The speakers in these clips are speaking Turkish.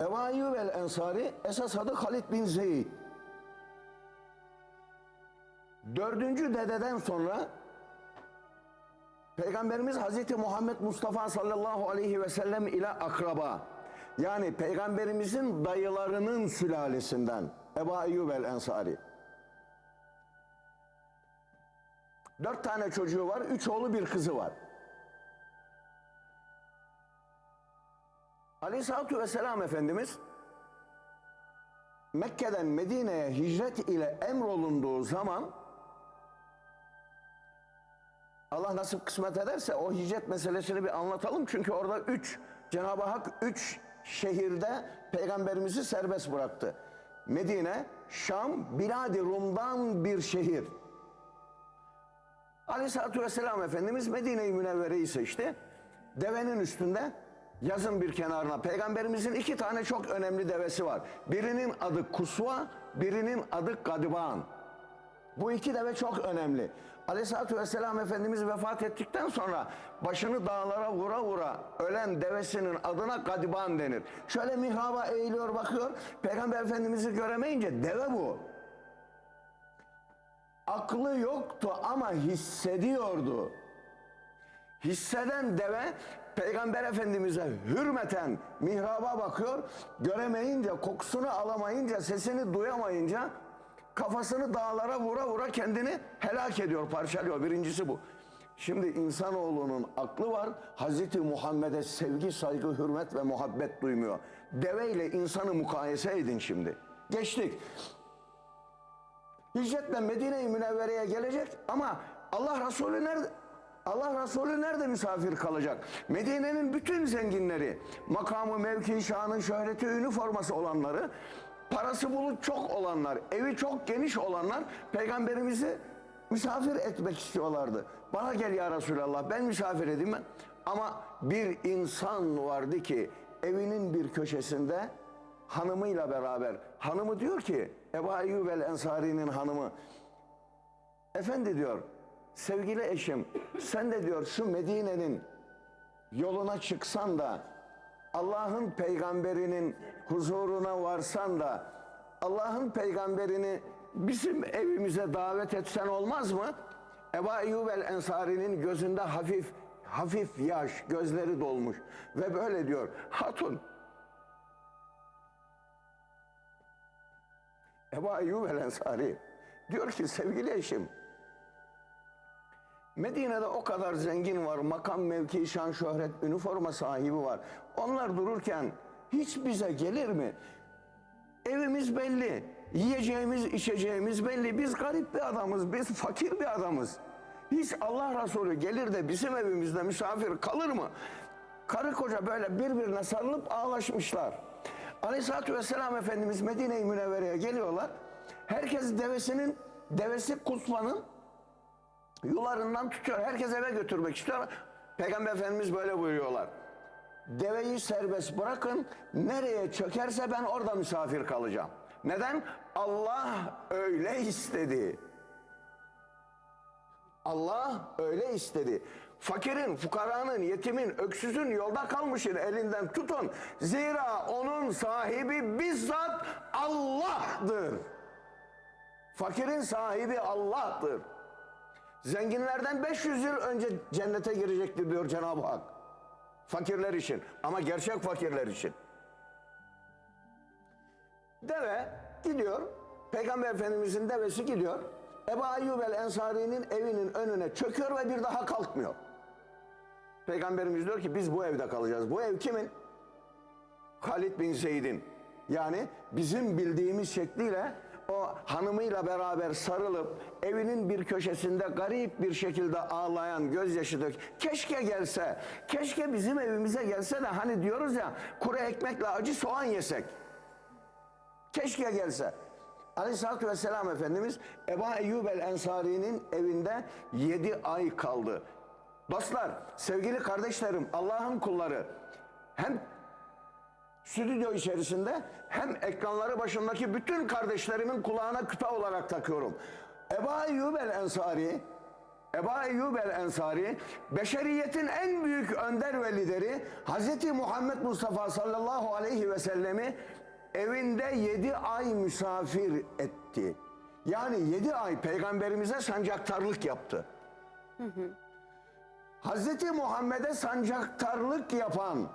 Ebu Eyyub el Ensari esas adı Halid bin Zeyd. Dördüncü dededen sonra Peygamberimiz Hazreti Muhammed Mustafa sallallahu aleyhi ve sellem ile akraba. Yani Peygamberimizin dayılarının sülalesinden Ebu Eyyub el Ensari. Dört tane çocuğu var, üç oğlu bir kızı var. Aleyhisselatü Vesselam Efendimiz Mekke'den Medine'ye hicret ile emrolunduğu zaman Allah nasip kısmet ederse o hicret meselesini bir anlatalım. Çünkü orada üç, Cenab-ı Hak üç şehirde peygamberimizi serbest bıraktı. Medine, Şam, Biladi Rum'dan bir şehir. Aleyhisselatü Vesselam Efendimiz Medine-i Münevvere'yi seçti. Devenin üstünde yazın bir kenarına peygamberimizin iki tane çok önemli devesi var. Birinin adı Kusva, birinin adı Gadiban. Bu iki deve çok önemli. Aleyhisselatü Vesselam Efendimiz vefat ettikten sonra başını dağlara vura vura ölen devesinin adına Gadiban denir. Şöyle mihraba eğiliyor bakıyor. Peygamber Efendimiz'i göremeyince deve bu. Aklı yoktu ama hissediyordu. Hisseden deve Peygamber Efendimiz'e hürmeten mihraba bakıyor. Göremeyince, kokusunu alamayınca, sesini duyamayınca kafasını dağlara vura vura kendini helak ediyor, parçalıyor. Birincisi bu. Şimdi insanoğlunun aklı var. Hazreti Muhammed'e sevgi, saygı, hürmet ve muhabbet duymuyor. Deve ile insanı mukayese edin şimdi. Geçtik. Hicretle Medine-i Münevvere'ye gelecek ama Allah Resulü nerede? Allah Resulü nerede misafir kalacak? Medine'nin bütün zenginleri, makamı, mevki, şanı, şöhreti, üniforması olanları, parası bulut çok olanlar, evi çok geniş olanlar peygamberimizi misafir etmek istiyorlardı. Bana gel ya Resulallah ben misafir edeyim mi? Ama bir insan vardı ki evinin bir köşesinde hanımıyla beraber. Hanımı diyor ki Ebu Eyyub el Ensari'nin hanımı Efendi diyor sevgili eşim sen de diyor şu Medine'nin yoluna çıksan da Allah'ın peygamberinin huzuruna varsan da Allah'ın peygamberini bizim evimize davet etsen olmaz mı? Ebu Eyyub el Ensari'nin gözünde hafif hafif yaş, gözleri dolmuş ve böyle diyor. Hatun Ebu Eyyub el Ensari diyor ki sevgili eşim Medine'de o kadar zengin var, makam, mevki, şan, şöhret, üniforma sahibi var. Onlar dururken hiç bize gelir mi? Evimiz belli, yiyeceğimiz, içeceğimiz belli. Biz garip bir adamız, biz fakir bir adamız. Hiç Allah Resulü gelir de bizim evimizde misafir kalır mı? Karı koca böyle birbirine sarılıp ağlaşmışlar. Aleyhisselatü Vesselam Efendimiz Medine-i Münevvere'ye geliyorlar. Herkes devesinin, devesi kusmanın yularından tutuyor. Herkes eve götürmek istiyor. Peygamber Efendimiz böyle buyuruyorlar. Deveyi serbest bırakın. Nereye çökerse ben orada misafir kalacağım. Neden? Allah öyle istedi. Allah öyle istedi. Fakirin, fukaranın, yetimin, öksüzün, yolda kalmışın elinden tutun. Zira onun sahibi bizzat Allah'tır. Fakirin sahibi Allah'tır. Zenginlerden 500 yıl önce cennete girecektir diyor Cenab-ı Hak. Fakirler için ama gerçek fakirler için. Deve gidiyor. Peygamber Efendimizin devesi gidiyor. Ebu Ayyub el Ensari'nin evinin önüne çöküyor ve bir daha kalkmıyor. Peygamberimiz diyor ki biz bu evde kalacağız. Bu ev kimin? Halid bin Zeyd'in. Yani bizim bildiğimiz şekliyle o hanımıyla beraber sarılıp evinin bir köşesinde garip bir şekilde ağlayan gözyaşı dök. Keşke gelse, keşke bizim evimize gelse de hani diyoruz ya kuru ekmekle acı soğan yesek. Keşke gelse. Aleyhisselatü Vesselam Efendimiz Ebu Eyyub el Ensari'nin evinde 7 ay kaldı. Dostlar, sevgili kardeşlerim, Allah'ın kulları hem stüdyo içerisinde hem ekranları başındaki bütün kardeşlerimin kulağına küpe olarak takıyorum. Ebu Eyyub el Ensari Eba Eyyub el Ensari, beşeriyetin en büyük önder ve lideri Hz. Muhammed Mustafa sallallahu aleyhi ve sellemi evinde yedi ay misafir etti. Yani yedi ay peygamberimize sancaktarlık yaptı. Hz. Muhammed'e sancaktarlık yapan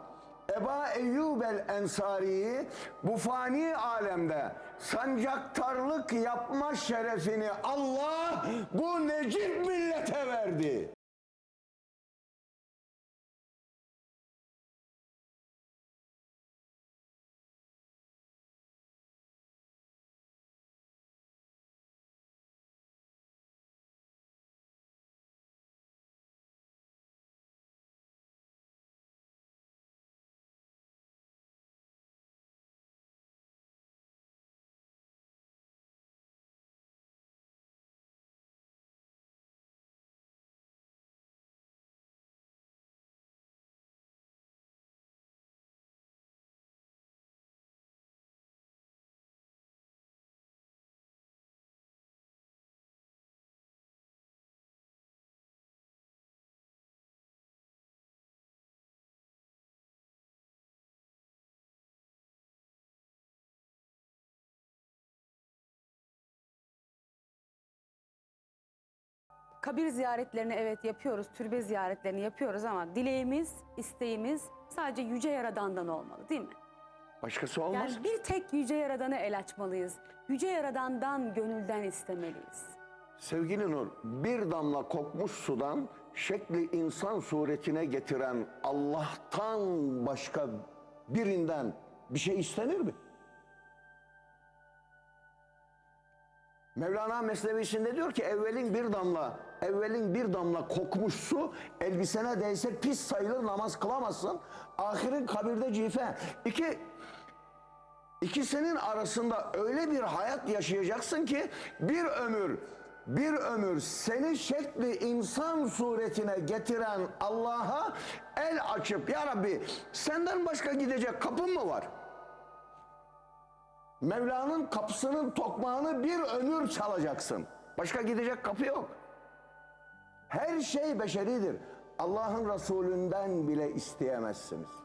Eba Eyyub el Ensari'yi bu fani alemde sancaktarlık yapma şerefini Allah bu necip millete verdi. Kabir ziyaretlerini evet yapıyoruz, türbe ziyaretlerini yapıyoruz ama dileğimiz, isteğimiz sadece Yüce Yaradan'dan olmalı değil mi? Başkası olmaz. Yani bir tek Yüce Yaradan'a el açmalıyız. Yüce Yaradan'dan gönülden istemeliyiz. Sevgili Nur, bir damla kokmuş sudan şekli insan suretine getiren Allah'tan başka birinden bir şey istenir mi? Mevlana Mesnevisinde diyor ki evvelin bir damla, evvelin bir damla kokmuş su elbisene değse pis sayılır namaz kılamazsın. Ahirin kabirde cife. İki, İkisinin arasında öyle bir hayat yaşayacaksın ki bir ömür bir ömür seni şekli insan suretine getiren Allah'a el açıp ya Rabbi senden başka gidecek kapın mı var? Mevla'nın kapısının tokmağını bir ömür çalacaksın. Başka gidecek kapı yok. Her şey beşeridir. Allah'ın Resulünden bile isteyemezsiniz.